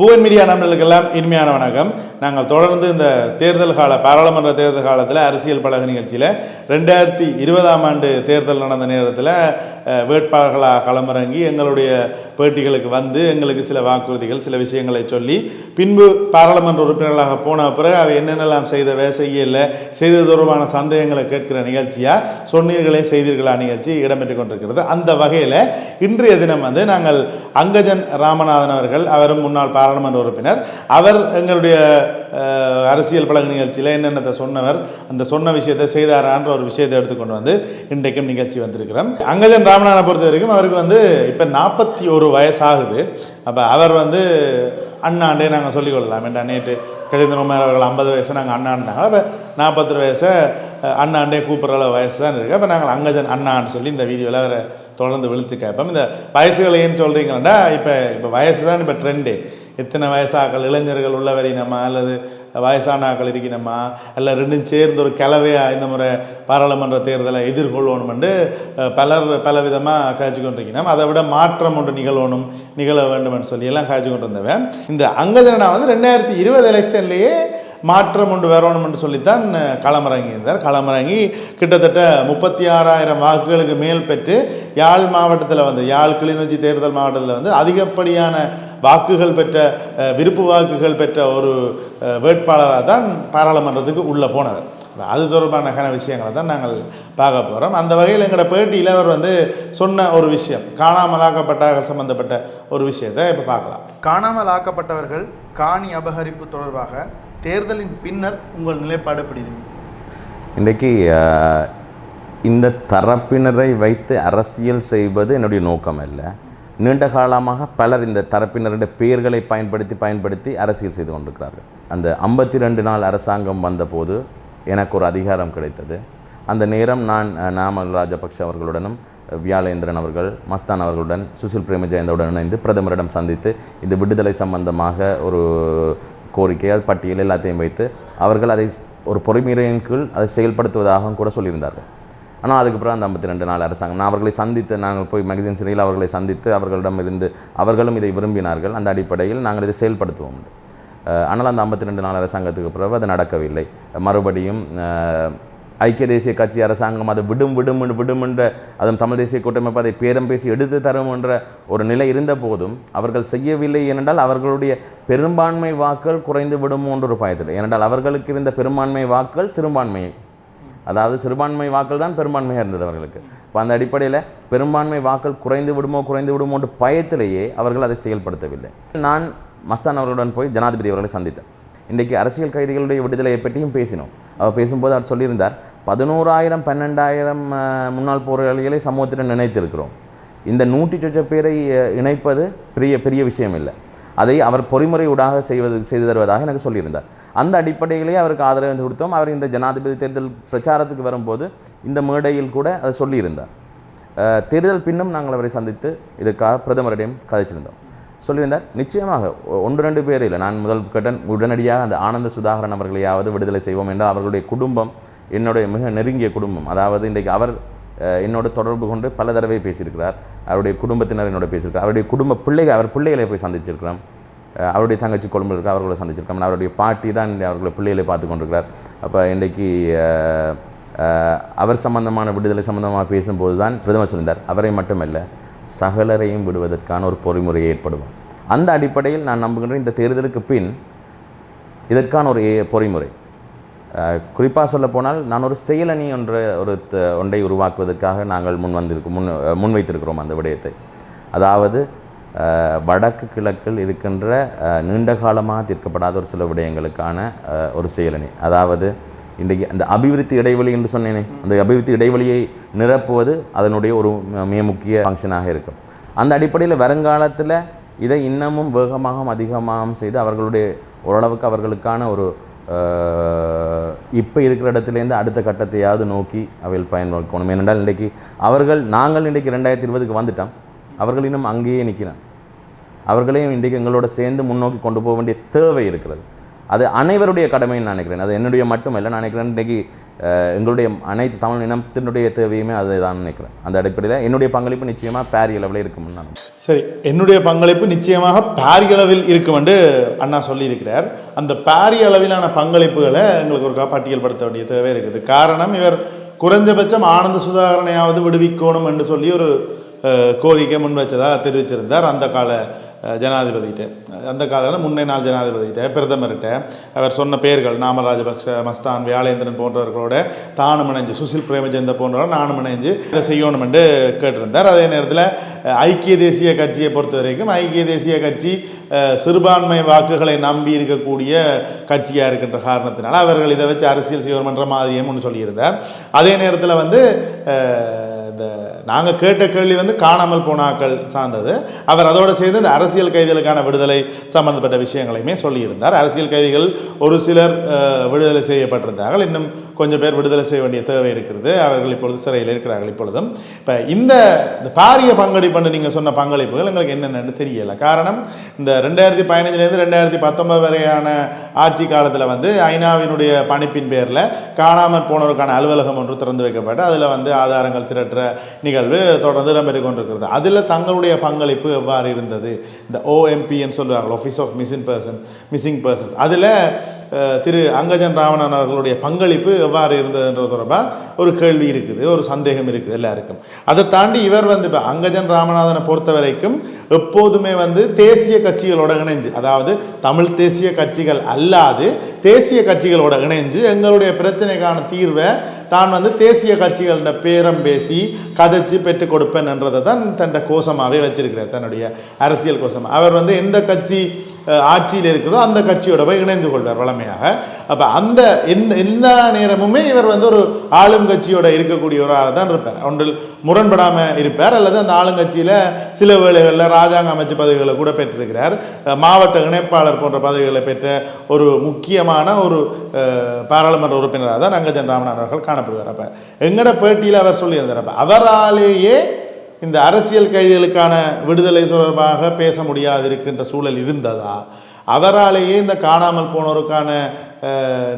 பூவன் media நண்பர்களுக்கெல்லாம் இனிமையான வணக்கம். நாங்கள் தொடர்ந்து இந்த தேர்தல் கால பாராளுமன்ற தேர்தல் காலத்தில் அரசியல் பழக நிகழ்ச்சியில் ரெண்டாயிரத்தி இருபதாம் ஆண்டு தேர்தல் நடந்த நேரத்தில் வேட்பாளர்களாக களமிறங்கி எங்களுடைய பேட்டிகளுக்கு வந்து எங்களுக்கு சில வாக்குறுதிகள் சில விஷயங்களை சொல்லி பின்பு பாராளுமன்ற உறுப்பினர்களாக போன பிறகு அவை என்னென்னலாம் செய்தவை செய்யல செய்தது தொடர்பான சந்தேகங்களை கேட்கிற நிகழ்ச்சியாக சொன்னீர்களே செய்தீர்களா நிகழ்ச்சி இடம்பெற்றுக் கொண்டிருக்கிறது. அந்த வகையில் இன்றைய தினம் வந்து நாங்கள் அங்கஜன் ராமநாதன் அவர்கள் அவரும் முன்னாள் பாராளுமன்ற உறுப்பினர். அவர் எங்களுடைய அரசியல் பழகு நிகழ்ச்சியில் என்னென்னத்தை சொன்னவர் அந்த சொன்ன விஷயத்தை செய்தாரான்ற ஒரு விஷயத்தை எடுத்துக்கொண்டு வந்து இன்றைக்கும் நிகழ்ச்சி வந்திருக்கிறோம். அங்கஜன் ராமநாதனை பொறுத்த வரைக்கும் அவருக்கு வந்து இப்போ நாற்பத்தி ஒரு வயசாகுது. அப்போ அவர் வந்து அண்ணாண்டே நாங்கள் சொல்லிக்கொள்ளலாம் என்ற நேற்று கஜேந்திரகுமார் அவர்கள் ஐம்பது வயசு நாங்கள் அண்ணாண்டாங்க. அப்போ நாற்பத்தி வயசை அண்ணாண்டே கூப்பிட்ற அளவு வயசு தான் இருக்குது அப்போ நாங்கள் அங்கஜன் அண்ணான்னு சொல்லி இந்த வீடியோவில் அவரை தொடர்ந்து விழுத்து கேட்போம். இந்த வயசுகளை ஏன் சொல்கிறீங்களா இப்போ இப்போ வயசு தான் இப்போ ட்ரெண்டு எத்தனை வயசாக்கள் இளைஞர்கள் உள்ளவரினமா அல்லது வயசான ஆக்கள் இருக்கணுமா அல்ல ரெண்டும் சேர்ந்து ஒரு கலவையாக இந்த முறை பாராளுமன்ற தேர்தலை எதிர்கொள்ளணுமென்று பலர் பல விதமாக காய்ச்சி கொண்டிருக்கணும் அதை விட மாற்றம் ஒன்று நிகழணும் நிகழ வேண்டும்னு சொல்லி எல்லாம் காய்ச்சி கொண்டிருந்தவன். இந்த அங்கஜனா வந்து ரெண்டாயிரத்தி இருபது எலெக்ஷன்லேயே மாற்றம் ஒன்று வரணும்னு சொல்லித்தான் களமிறங்கி இருந்தார் களமிறங்கி கிட்டத்தட்ட முப்பத்தி ஆறாயிரம் வாக்குகளுக்கு மேல் பெற்று யாழ் மாவட்டத்தில் வந்து யாழ் கிளிநொச்சி தேர்தல் மாவட்டத்தில் வந்து அதிகப்படியான வாக்குகள் பெற்ற விருப்பு வாக்குகள் பெற்ற ஒரு வேட்பாளராக தான் பாராளுமன்றத்துக்கு உள்ளே போனவர். அது தொடர்பான கன விஷயங்களை தான் நாங்கள் பார்க்க போகிறோம் அந்த வகையில் எங்களோட பேட்டியில் அவர் வந்து சொன்ன ஒரு விஷயம் காணாமலாக்கப்பட்ட சம்பந்தப்பட்ட ஒரு விஷயத்தை இப்போ பார்க்கலாம். காணாமல் ஆக்கப்பட்டவர்கள் காணி அபகரிப்பு தொடர்பாக தேர்தலின் பின்னர் உங்கள் நிலைப்பாடு இருக்கு? இன்றைக்கு இந்த தரப்பினரை வைத்து அரசியல் செய்வது என்னுடைய நோக்கம் அல்ல. நீண்ட காலமாக பலர் இந்த தரப்பினருடைய பெயர்களை பயன்படுத்தி பயன்படுத்தி அரசியல் செய்து கொண்டிருக்கிறார்கள். அந்த ஐம்பத்தி ரெண்டு நாள் அரசாங்கம் வந்தபோது எனக்கு ஒரு அதிகாரம் கிடைத்தது. அந்த நேரம் நான் நாமல் ராஜபக்ஷ அவர்களுடனும் வியாழேந்திரன் அவர்கள் மஸ்தான் அவர்களுடன் சுசில் பிரேமஜெயந்தவுடன் இணைந்து பிரதமரிடம் சந்தித்து இந்த விடுதலை சம்பந்தமாக ஒரு கோரிக்கை அது பட்டியல் எல்லாத்தையும் வைத்து அவர்கள் அதை ஒரு பொறுமையின் கீழ் அதை செயல்படுத்துவதாகவும் கூட சொல்லியிருந்தார்கள். ஆனால் அதுக்கப்புறம் அந்த ஐம்பத்தி ரெண்டு நாள் அரசாங்கம். நான் அவர்களை சந்தித்து நாங்கள் போய் மேகசின் சிறையில் அவர்களை சந்தித்து அவர்களிடம் இருந்து அவர்களும் இதை விரும்பினார்கள். அந்த அடிப்படையில் நாங்கள் இதை செயல்படுத்துவோம். ஆனால் அந்த ஐம்பத்தி ரெண்டு நாள் அரசாங்கத்துக்கு பிறகு அது நடக்கவில்லை. மறுபடியும் ஐக்கிய தேசிய கட்சி அரசாங்கம் அதை விடும் விடும் விடும் என்ற அதுவும் தமிழ் தேசிய கூட்டமைப்பு அதை பேரம் பேசி எடுத்து தரும் என்ற ஒரு நிலை இருந்த போதும் அவர்கள் செய்யவில்லை ஏனென்றால் அவர்களுடைய பெரும்பான்மை வாக்கள் குறைந்து விடுமோ என்ற ஒரு பயத்தில் ஏனென்றால் அவர்களுக்கு இருந்த பெரும்பான்மை வாக்கள் சிறுபான்மை அதாவது சிறுபான்மை வாக்கள் தான் பெரும்பான்மையாக இருந்தது அவர்களுக்கு. இப்போ அந்த அடிப்படையில் பெரும்பான்மை வாக்கள் குறைந்து விடுமோ குறைந்து விடுமோன்ற பயத்திலேயே அவர்கள் அதை செயல்படுத்தவில்லை. நான் மஸ்தான் அவர்களுடன் போய் ஜனாதிபதி அவர்களை சந்தித்தேன். இன்றைக்கு அரசியல் கைதிகளுடைய விடுதலையை பற்றியும் பேசினோம். அவர் பேசும்போது அவர் சொல்லியிருந்தார் பதினோராயிரம் பன்னெண்டாயிரம் முன்னாள் போராளிகளை சமூகத்திடம் நினைத்திருக்கிறோம். இந்த நூற்றி சொச்ச பேரை இணைப்பது பெரிய பெரிய விஷயம் இல்லை அதை அவர் பொறிமுறை ஊடாக செய்வது செய்து தருவதாக எனக்கு சொல்லியிருந்தார். அந்த அடிப்படையிலேயே அவருக்கு ஆதரவு கொடுத்தோம். அவர் இந்த ஜனாதிபதி தேர்தல் பிரச்சாரத்துக்கு வரும்போது இந்த மேடையில் கூட அதை சொல்லியிருந்தார். தேர்தல் பின்னும் நாங்கள் அவரை சந்தித்து இதற்காக பிரதமரிடம் கதைச்சிருந்தோம். சொல்லியிருந்தார் நிச்சயமாக ஒன்று ரெண்டு பேர் இல்லை. நான் முதல் கட்டன் உடனடியாக அந்த ஆனந்த சுதாகரன் அவர்களையாவது விடுதலை செய்வோம் என்று அவர்களுடைய குடும்பம் என்னுடைய மிக நெருங்கிய குடும்பம். அதாவது இன்றைக்கு அவர் என்னோட தொடர்பு கொண்டு பல தடவை பேசியிருக்கிறார். அவருடைய குடும்பத்தினர் என்னோட பேசியிருக்கார் அவருடைய குடும்ப பிள்ளைகள் அவர் பிள்ளைகளை போய் சந்திச்சிருக்கிறோம். அவருடைய தங்கச்சி குழம்பு இருக்கா அவர்களை சந்திச்சிருக்கோம் அவருடைய பாட்டி தான் அவர்களை பிள்ளைகளை பார்த்து கொண்டிருக்கிறார். அப்போ இன்றைக்கு அவர் சம்பந்தமான விடுதலை சம்பந்தமாக பேசும்போது தான் பிரதமர் சொல்லியிருந்தார் அவரை மட்டுமல்ல சகலரையும் விடுவதற்கான ஒரு பொறிமுறை ஏற்படும். அந்த அடிப்படையில் நான் நம்புகின்றேன் இந்த தேர்தலுக்கு பின் இதற்கான ஒரு ஏ- பொறிமுறை. குறிப்பாக சொல்ல போனால் நான் ஒரு செயலணி என்ற ஒரு த- ஒன்றை உருவாக்குவதற்காக நாங்கள் முன் வந்திருக்கோம் முன் முன்வைத்திருக்கிறோம் அந்த விடயத்தை. அதாவது வடக்கு கிழக்கில் இருக்கின்ற நீண்ட காலமாக தீர்க்கப்படாத ஒரு சில விடயங்களுக்கான ஒரு செயலணி. அதாவது இன்றைக்கு அந்த அபிவிருத்தி இடைவெளி என்று சொன்னேனே அந்த அபிவிருத்தி இடைவெளியை நிரப்புவது அதனுடைய ஒரு ம- மிக முக்கிய ஃபங்க்ஷனாக இருக்கும். அந்த அடிப்படையில் வருங்காலத்தில் இதை இன்னமும் வேகமாகவும் அதிகமாகவும் செய்து அவர்களுடைய ஓரளவுக்கு அவர்களுக்கான ஒரு இப்போ இருக்கிற இடத்துலேருந்து அடுத்த கட்டத்தையாவது நோக்கி அவையில் பயன்படுத்தணும். ஏனென்றால் இன்றைக்கு அவர்கள் நாங்கள் இன்றைக்கு ரெண்டாயிரத்தி இருபதுக்கு வந்துட்டோம். அவர்கள் இன்னும் அங்கேயே நிற்கிறான் அவர்களையும் இன்றைக்கு எங்களோட சேர்ந்து முன்னோக்கி கொண்டு போக வேண்டிய தேவை இருக்கிறது. அது அனைவருடைய கடமைன்னு நினைக்கிறேன். அது என்னுடைய மட்டும் இல்லை நான் நினைக்கிறேன் இன்றைக்கு எங்களுடைய அனைத்து தமிழ் இனத்தினுடைய தேவையுமே அதுதான் நினைக்கிறேன். அந்த அடிப்படையில் என்னுடைய பங்களிப்பு நிச்சயமாக பேரி அளவில் இருக்கும்னு நான் சரி என்னுடைய பங்களிப்பு நிச்சயமாக பேரிய அளவில் இருக்கும் என்று அண்ணா சொல்லியிருக்கிறார். அந்த பேரி அளவிலான பங்களிப்புகளை எங்களுக்கு ஒரு பட்டியல்படுத்த வேண்டிய தேவை இருக்குது. காரணம் இவர் குறைஞ்சபட்சம் ஆனந்த சுதாகரனையாவது விடுவிக்கணும் என்று சொல்லி ஒரு கோரிக்கை முன் வச்சதாக தெரிவிச்சிருந்தார் அந்த கால ஜனாதிபதிகிட்ட. அந்த காலத்தில் முன்னே நாள் ஜனாதிபதிகிட்ட பிரதமர்கிட்ட அவர் சொன்ன பெயர்கள் நாமல் ராஜபக்ஷ மஸ்தான் வியாழேந்திரன் போன்றவர்களோட தானும் இணைஞ்சு சுசில் பிரேமச்சந்த போன்றவர் நானும் இணைஞ்சு இதை செய்யணும் என்று கேட்டிருந்தார். அதே நேரத்தில் ஐக்கிய தேசிய கட்சியை பொறுத்த வரைக்கும் ஐக்கிய தேசிய கட்சி சிறுபான்மை வாக்குகளை நம்பி இருக்கக்கூடிய கட்சியாக இருக்கின்ற காரணத்தினால அவர்கள் இதை வச்சு அரசியல் செய்வோம் என்ற மாதிரியும் ஒன்று சொல்லியிருந்தார். அதே நேரத்தில் வந்து இந்த நாங்கள் கேட்ட கேள்வி வந்து காணாமல் போனாக்கள் சார்ந்தது. அவர் அதோடு சேர்ந்து இந்த அரசியல் கைதிகளுக்கான விடுதலை சம்பந்தப்பட்ட விஷயங்களையுமே சொல்லியிருந்தார். அரசியல் கைதிகள் ஒரு சிலர் விடுதலை செய்யப்பட்டிருந்தார்கள். இன்னும் கொஞ்சம் பேர் விடுதலை செய்ய வேண்டிய தேவை இருக்கிறது. அவர்கள் இப்பொழுது சிறையில் இருக்கிறார்கள் இப்பொழுதும். இப்போ இந்த இந்த பாரிய பங்களிப்புன்னு நீங்கள் சொன்ன பங்களிப்புகள் எங்களுக்கு என்னென்னு தெரியல. காரணம் இந்த ரெண்டாயிரத்தி பதினஞ்சுலேருந்து ரெண்டாயிரத்தி பத்தொன்பது வரையான ஆட்சி காலத்தில் வந்து ஐநாவினுடைய பணிப்பின் பேரில் காணாமல் போனோருக்கான அலுவலகம் ஒன்று திறந்து வைக்கப்பட்டு அதில் வந்து ஆதாரங்கள் திரட்டுற நிகழ்வு தொடர்ந்து இடம்பெற்று கொண்டிருக்கிறது அதில் தங்களுடைய பங்களிப்பு எவ்வாறு இருந்தது? இந்த ஓஎம்பின்னு சொல்லுவாங்க office of missing person missing persons அதில் திரு அங்கஜன் ராமணன் அவர்களுடைய பங்களிப்பு எவ்வாறு இருந்ததுன்றது தொடர்பாக ஒரு கேள்வி இருக்குது ஒரு சந்தேகம் இருக்குது எல்லாருக்கும். அதை தாண்டி இவர் வந்து இப்போ அங்கஜன் ராமநாதனை பொறுத்த வரைக்கும் எப்போதுமே வந்து தேசிய கட்சிகளோட இணைஞ்சு அதாவது தமிழ் தேசிய கட்சிகள் அல்லாது தேசிய கட்சிகளோட இணைஞ்சு எங்களுடைய பிரச்சனைக்கான தீர்வை தான் வந்து தேசிய கட்சிகளோட பேரம் பேசி கதைச்சு பெற்றுக் கொடுப்பேன் என்றதை தான் தன்னை கோஷமாகவே வச்சிருக்கிறார் தன்னுடைய அரசியல் கோஷம். அவர் வந்து எந்த கட்சி ஆட்சியில் இருக்குதோ அந்த கட்சியோட போய் இணைந்து கொள்வார் வளமையாக. அப்போ அந்த எந்த எல்லா நேரமுமே இவர் வந்து ஒரு ஆளும் கட்சியோட இருக்கக்கூடிய ஒரு ஆள் தான் இருப்பார். ஒன்றில் முரண்படாமல் இருப்பார். அல்லது அந்த ஆளுங்கட்சியில் சில வேளைகளில் ராஜாங்க அமைச்சு பதவிகளை கூட பெற்றிருக்கிறார். மாவட்ட இணைப்பாளர் போன்ற பதவிகளை பெற்ற ஒரு முக்கியமான ஒரு பாராளுமன்ற உறுப்பினராக தான் ரங்கஜன் ராமன் அவர்கள் காணப்படுவார். அப்போ எங்கட பேட்டியில் அவர் சொல்லியிருந்தார். அப்போ அவராலேயே இந்த அரசியல் கைதிகளுக்கான விடுதலை தொடர்பாக பேச முடியாது இருக்கின்ற சூழல் இருந்ததா? அவராலேயே இந்த காணாமல் போனோருக்கான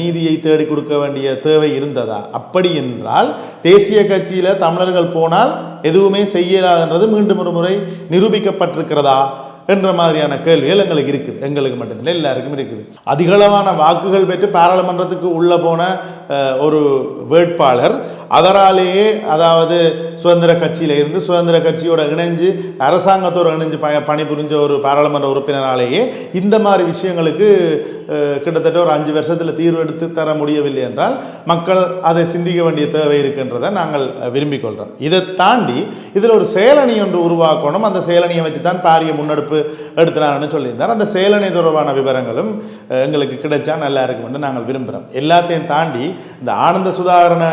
நீதியை தேடி கொடுக்க வேண்டிய தேவை இருந்ததா? அப்படி என்றால் தேசிய கட்சியில் தமிழர்கள் போனால் எதுவுமே செய்யலாதுன்றது மீண்டும் ஒரு முறை நிரூபிக்கப்பட்டிருக்கிறதா? என்ற மாதிரியான கேள்விகள் எங்களுக்கு இருக்குது. எங்களுக்கு மட்டுமில்லை எல்லாருக்கும் இருக்குது. அதிகளவான வாக்குகள் பெற்று பாராளுமன்றத்துக்கு உள்ளே போன ஒரு வேட்பாளர். அதனாலேயே அதாவது சுதந்திர கட்சியில் இருந்து சுதந்திர கட்சியோட இணைஞ்சு அரசாங்கத்தோடு இணைஞ்சு ப பணிபுரிஞ்ச ஒரு பாராளுமன்ற உறுப்பினராலேயே இந்த மாதிரி விஷயங்களுக்கு கிட்டத்தட்ட ஒரு அஞ்சு வருஷத்தில் தீர்வு எடுத்து தர முடியவில்லை என்றால் மக்கள் அதை சிந்திக்க வேண்டிய தேவை இருக்கின்றதை நாங்கள் விரும்பிக் கொள்கிறோம் இதை தாண்டி இதில் ஒரு செயலணி ஒன்று உருவாக்கணும். அந்த செயலணியை வச்சு தான் பாரிய முன்னெடுப்பு எடுத்தினார்னு சொல்லியிருந்தார். அந்த செயலணி தொடர்பான விவரங்களும் எங்களுக்கு கிடைச்சா நல்லா இருக்கும்னு நாங்கள் விரும்புகிறோம் எல்லாத்தையும் தாண்டி இந்த ஆனந்த சுதாகரன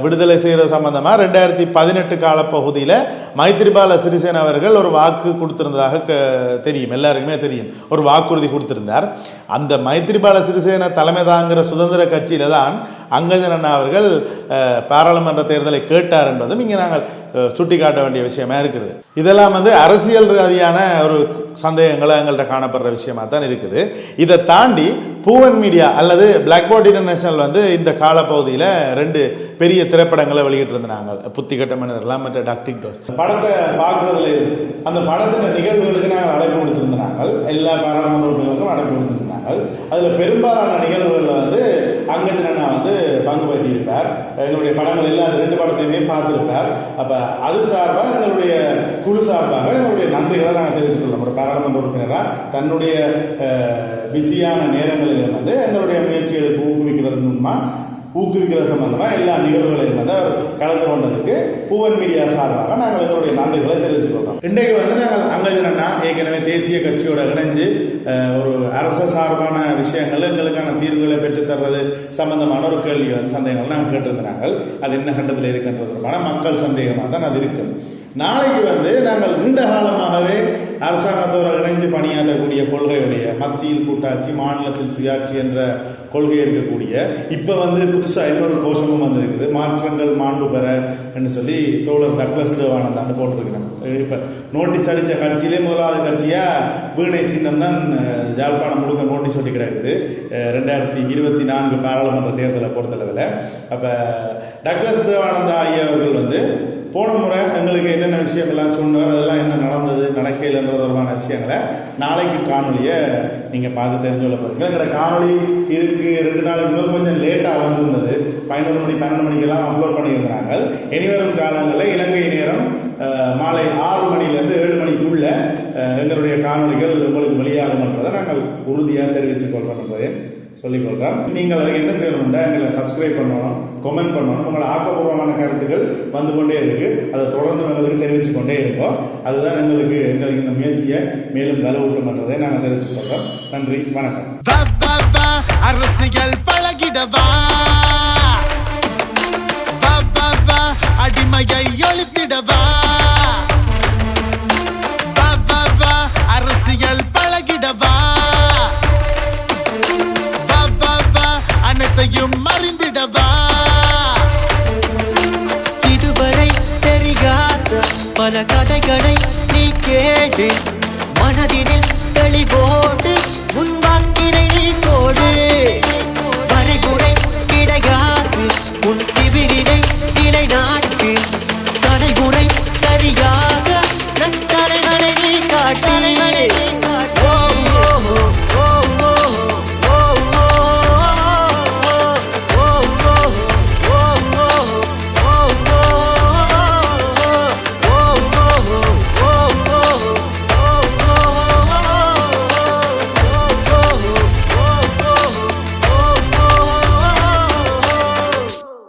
விடுதலை செய்கிற சம்பந்தமாக ரெண்டாயிரத்தி பதினெட்டு காலப்பகுதியில் மைத்திரிபால சிறிசேன அவர்கள் ஒரு வாக்கு கொடுத்திருந்ததாக க- தெரியும். எல்லாருக்குமே தெரியும். ஒரு வாக்குறுதி கொடுத்திருந்தார். அந்த மைத்திரிபால சிறிசேன தலைமை தாங்கிற சுதந்திர கட்சியில தான் அங்கஜன் அண்ணா அவர்கள் பாராளுமன்ற தேர்தலை கேட்டார் என்பதும் இங்கே நாங்கள் சுட்டிக்காட்ட வேண்டிய விஷயமா இருக்கிறது. இதெல்லாம் வந்து அரசியல் ரீதியான ஒரு சந்தேகங்களை எங்கள்கிட்ட காணப்படுற விஷயமா தான் இருக்குது. இதை தாண்டி பூவன் மீடியா அல்லது பிளாக் போர்ட் இன்டர்நேஷனல் வந்து இந்த காலப்பகுதியில் ரெண்டு பெரிய திரைப்படங்களை வெளியிட்டிருந்தாங்க. புத்திகட்ட மனிதர்லாம் மற்ற டாக்டிக் டோஸ் படத்தை பார்க்குறதுல அந்த படத்தின் நிகழ்வுகளுக்கு நாங்கள் அழைப்பு கொடுத்துருந்தாங்க எல்லா பாராளுமன்ற உறுப்பினர்களுக்கும் அழைப்பு கொடுத்துருந்தாங்க அதில் பெரும்பாலான நிகழ்வுகளில் வந்து அங்கத்தில் நான் வந்து பங்கு பற்றியிருப்பார் எங்களுடைய படங்கள் எல்லாம் அந்த ரெண்டு படத்தையுமே பார்த்துருப்பார். அப்போ அது சார்பாக எங்களுடைய குழு சார்பாக எங்களுடைய நன்றிகளை நாங்கள் தெரிவித்துக்கொள்ளோம் ஒரு பாராளுமன்ற உறுப்பினராக தன்னுடைய பிஸியான நேரங்களில் வந்து எங்களுடைய முயற்சிகளுக்கு ஊக்குவிக்கிறது மூலமாக ஊக்குவிக்கிற சம்பந்தமாக எல்லா நிகழ்வுகளையும் வந்து கலந்து கொண்டதுக்கு பூவன் மீடியா சார்பாக நாங்கள் எங்களுடைய நன்றிகளை தெரிவிச்சுக்கொள்றோம் இன்றைக்கு வந்து நாங்கள் அங்கஜனா ஏற்கனவே தேசிய கட்சியோட இணைஞ்சு ஒரு அரச சார்பான விஷயங்கள் எங்களுக்கான தீர்வுகளை பெற்றுத்தர்றது சம்பந்தமான ஒரு கேள்வி வந்து சந்தேகங்கள் நாங்கள் கேட்டிருந்தாங்க அது என்ன கட்டத்தில் இருக்கின்றது மக்கள் சந்தேகமாக தான் அது இருக்கு. நாளைக்கு வந்து நாங்கள் அரசாங்கத்தோடு இணைந்து பணியாற்றக்கூடிய கொள்கையுடைய மத்தியில் கூட்டாட்சி மாநிலத்தில் சுயாட்சி என்ற கொள்கை இருக்கக்கூடிய இப்போ வந்து புதுசாக இன்னொரு கோஷமும் வந்திருக்குது. மாற்றங்கள் மாண்பு பெற என்று சொல்லி தோழர் டக்ளஸ் தேவானந்தான்னு போட்டிருக்கிறேன் இப்போ நோட்டீஸ் அடித்த கட்சியிலே முதலாவது கட்சியாக வீணை சின்னம் தான் அஹ், யாழ்ப்பாணம் முழுக்க நோட்டீஸ் ஒட்டி கிடக்குது. ரெண்டாயிரத்தி இருபத்தி நான்கு பாராளுமன்ற தேர்தலை பொறுத்தளவில். அப்போ டக்ளஸ் தேவானந்தா ஐயா அவர்கள் வந்து போன முறை எங்களுக்கு என்னென்ன விஷயங்கள்லாம் சொன்னார் அதெல்லாம் என்ன நடந்தது நடக்கலைன்றது தொடர்பான விஷயங்களை நாளைக்கு காணொலியை நீங்கள் பார்த்து தெரிஞ்சு கொள்ள போகிறீங்க எங்களோட காணொலி இதுக்கு ரெண்டு நாளுக்கு முதல் கொஞ்சம் லேட்டாக வந்திருந்தது. பதினோரு மணி பன்னெண்டு மணிக்கெல்லாம் அப்லோட் பண்ணியிருந்தாங்க இனிவரும் காலங்களில் இலங்கை நேரம் மாலை ஆறு மணிலேருந்து ஏழு மணிக்குள்ள எங்களுடைய காணொலிகள் உங்களுக்கு வெளியாகும் நாங்கள் உறுதியாக தெரிவித்துக் கொள்கிறோம் என்பதை சொல்லிக் கொள்கிறோம் நீங்கள் அதுக்கு என்ன செய்யணும்னா எங்களை சப்ஸ்கிரைப் பண்ணணும். கொமெண்ட் பண்ணணும். உங்களை ஆக்கப்பூர்வமான கருத்துக்கள் வந்து கொண்டே இருக்கு. அதை தொடர்ந்து எங்களுக்கு தெரிவித்து கொண்டே இருக்கோம் அதுதான் எங்களுக்கு எங்களுக்கு இந்த முயற்சியை மேலும் வலுவூட்டும் என்றதை நாங்கள் தெரிவித்து கொள்கிறோம். நன்றி வணக்கம். அரசியல் பழகிடவா? அடிமையை ஒழித்திடவா? பல கதைகளை நீ கேடு மனதினில் தெளிவோடு